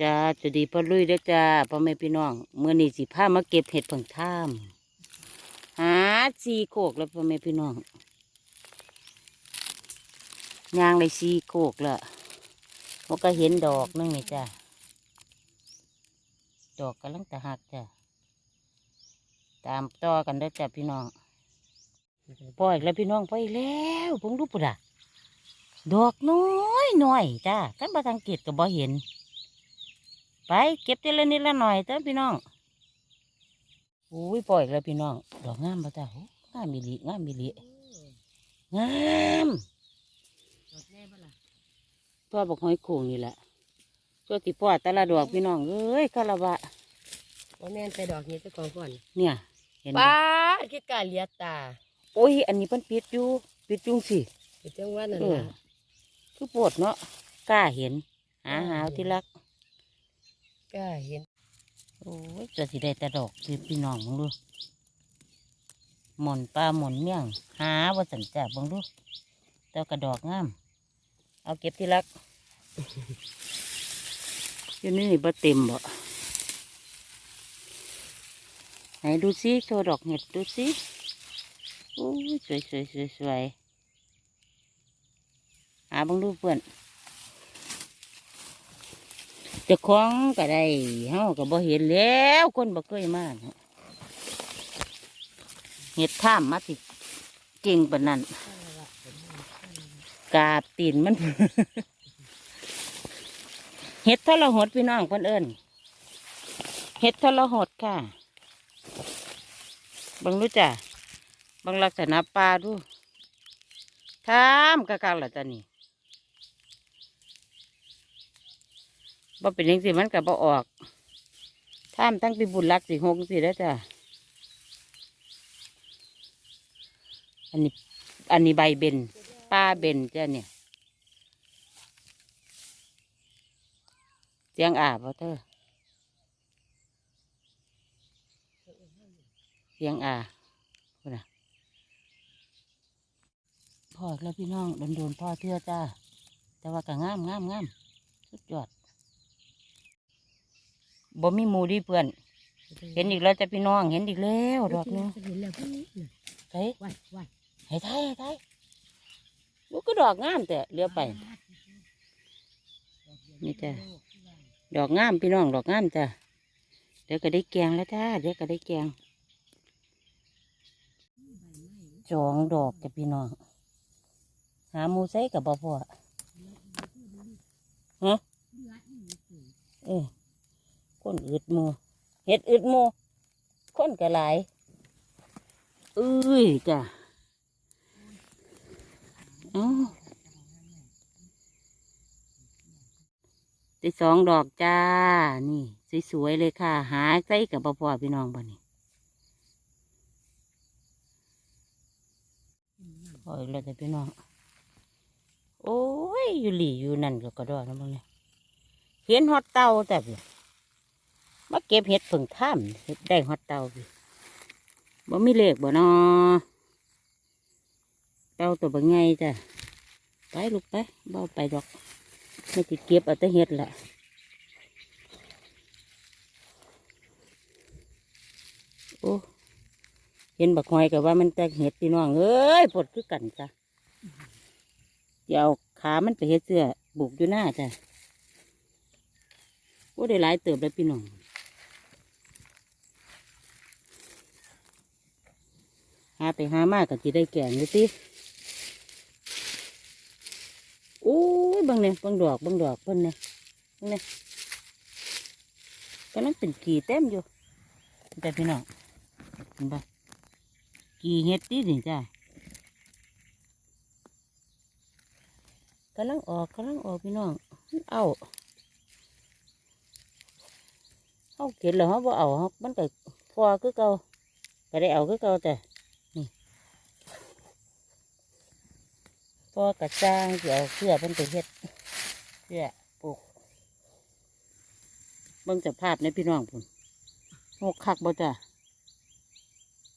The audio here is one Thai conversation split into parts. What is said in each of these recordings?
จ้าจะดีพ่อลุยเด้อจ้าพ่อแม่พี่น้องเมื่อนี้สิพามาเก็บเห็ดผงท่ามหาซีโคกแล้วพ่อแม่พี่น้องยางเลยซีโคกละมันก็เห็นดอกนึงนี่จ้าดอกกำลังจะหักจ้าตามต่อกันเด้อจ้าพี่น้องพ่ออีกแล้วพี่น้องพ่ออีกแล้วผมรู้ปุ่ะดอกน้อยน้อยจ้าท่านประทังเกตก็บ่เห็น ไปเก็บทีละนิดละหน่อยเต้อพี่น้องอุ้ยปล่อยแล้วพี่น้อง ดอกงามปะจ้าโอ้งามมิลิงามมิลิงามพ่อบอกหอยโขงนี่แหละตัวที่พ่อแต่ละดอกพี่น้องเอ้ยคาราบะว่าแม่นไปดอกนี้เจ้าของก่อนเนี่ย เห็นไหมป้าคิดการเลียตา โอ้ย อันนี้เพิ่นปิดอยู่ปิดจุงสิไปจังหวัดนั่นเออล่ะคือปวดเนาะกล้าเห็นหาหาวที่รัก ก็เห็น โอ้ยจะสิได้แต่ดอกพี่พี่น้องมึงดูหม่อนปลาหม่อนเมี่ยง หาว่าสันจ่าบังดูเต้ากระดอกงาม เอาเก็บที่รัก อยู่นี่นี่บ่เต็มบ่ไหนดูซิโชว์ดอกเห็ดดูซิโอ้ยสวยสวยสวยสวยหาบังดูเพื่อน จะคล้องก็ได้เฮาก็บ่เห็นแล้วคนบ่เคยมาเนาะเห็ดท่ามมาสิเก่งปนนั้นกาบตีนมันเห็ดทรหดพี่น้องเพิ่นเอิ้นเห็ดทรหดค่ะบังรู้จ้ะบังลักษณะปลาดูทามกะกักละจ้ะนี่ บ่เป็นยังสิมันกับบ่ออกทามตั้งปีบุญรักสิหกสิแล้วจ้ะ อันนี้ อันนี้ใบเบนปลาเบนจ้ะเนี่ย เสียงอาบวะเธอเสียงอาพูดนะพ่อแล้วพี่น้องโดนโดนๆพ่อเทือจ้า แต่ว่าก็งามงามงามสุดยอด บ่มีหมูดีเพื่อน เห็นอีกแล้วจ้ะพี่น้องเห็นอีกแล้วดอกหนึงเห็นแล้วพี่น่ะเฮ้ยว้ายว้ายให้ไทยให้ไทยลูกก็ดอกงามแต่เลี้ยวไป นี่จ้ะดอกงามพี่น้องดอกงามจ้ะเดี๋ยวก็ได้แกงแล้วจ้าเดี๋ยวก็ได้แกงสองดอกจ้ะพี่น้อง หาหมูใส่กับบ่พอฮะเออคน อึดมูเห็ดอึดมูคนก็หลายเอ้ยจ้ะอ้าได้สองดอกจ้า นี่ สวยๆเลยค่ะ หาใส่กับพ่อพี่น้องบ่นี่พออีกแล้วจ้ะพี่น้อง โอ้ย อยู่หลีอยู่นั่นก็กระดอกนะมึงเนี่ยเห็นฮอตเตาแต่ มาเก็บเห็ดผึ่งถ้ำเห็ดได้ฮอตเตาบ่มีเลขบ่นอเตาตัวบ่ไงจ้ะไปลูกไปเบาไปดอกไม่ติเก็บเอาแต่เห็ดแหละโอ้เห็นบักหอยกับว่ามันแต่เห็ดพี่น้องเอ้ยปวดคือกันจ้ะเดี๋ยวขามันไปเห็ดเสื้อบุกอยู่หน้าจ้ะโอ้ได้หลายเติบแล้วพี่น้อง หาไปหามากก็จะได้แก่งอยู่สิโอ้ยบางเนี่ยบางดอกบางดอกเพิ่นเนี่ยเบางเนี่ยกำลังเป็นกีเต็มอยู่แต่พี่น้องเห็นปะกีเฮ็ดตีนี่จ้ากำลังออกกำลังออกพี่น้องเอาเอาเก็ดแล้วเขาบ่เอาเขามันก็พอคือเก่าก็ได้เอาคือเก่าแต่ นี่พอกระจ้างเดี๋ยวเสื้อเพิ่นไปเฮ็ดเสื้อปลูกเบิ่งสภาพในพี่น้องพุ่นหกคักบ่จ้ะ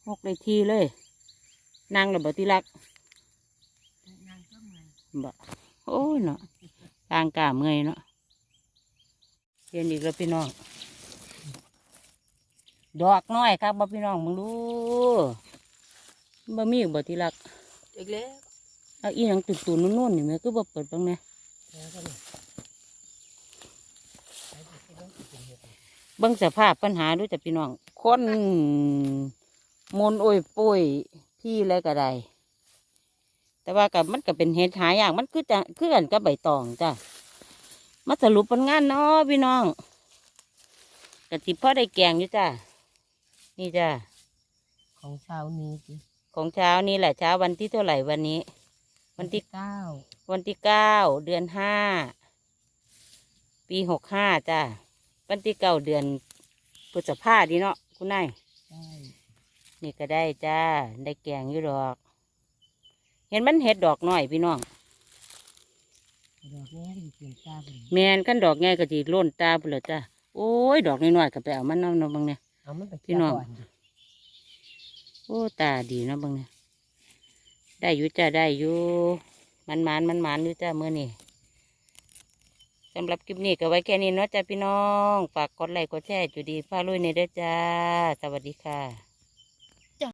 หกเลยทีเลยนางระเบิดที่รักบ่โอ้ยเนาะทางกาเมื่อยเนาะเรียนอีกแล้วพี่น้อง ดอกน้อยครับบ่พี่น้องมึงดูบ่มีบ่ที่รักอีกแล้ว เอาอีหยังตุ่นๆนุ่นๆนี่แม่ก็บ่เปิดบ้างเนี่ยแล้วก็นี่ไปดูสิว่าสิเป็นเฮ็ดหยังเบิ่งสภาพปัญหาดูจ้ะพี่น้องคนมนโอ้ยปุ้ยพี่อะไรก็ได้แต่ว่ากับมันก็เป็นเห็ดหายากมันคือจะคือกันกับใบตองจ้ะมาสรุปผลงานเนาะพี่น้องกะทิพ่อได้แกงอยู่จ้ะนี่จ้ะของเช้านี้สิของเช้านี่แหละเช้าวันที่เท่าไหร่วันนี้ วันที่เก้าวันที่เก้าเดือนห้าปีหกห้าจ้ะวันที่เก้าเดือนพฤษภาดีเนาะคุณนายใช่นี่ก็ได้จ้า ได้แกงอยู่ดอก เห็นมันเห็ดดอกน้อยพี่น้องดอกนี้ให้เปลี่ยนตาเป็นแมนขั้นดอกไงก็จีโล่นตาไปเลยจ้าโอ้ยดอกน้อยๆก็ไปเอามันเน้ำเนาะบางเนี่ยเอามันไปพี่น้องเกี่ยวก่ดิโอ้ตาดีเนาะบางเนี่ย ได้อยู่จ้าได้อยู่มันมันมันมันอยู่จ้าเมื่อนี่สำหรับคลิปนี้ก็ไว้แค่นี้เนาะจ้าพี่น้อง ฝากกดไลค์กดแชร์จุดีฟ้าลุยในเด้อจ้า สวัสดีค่ะ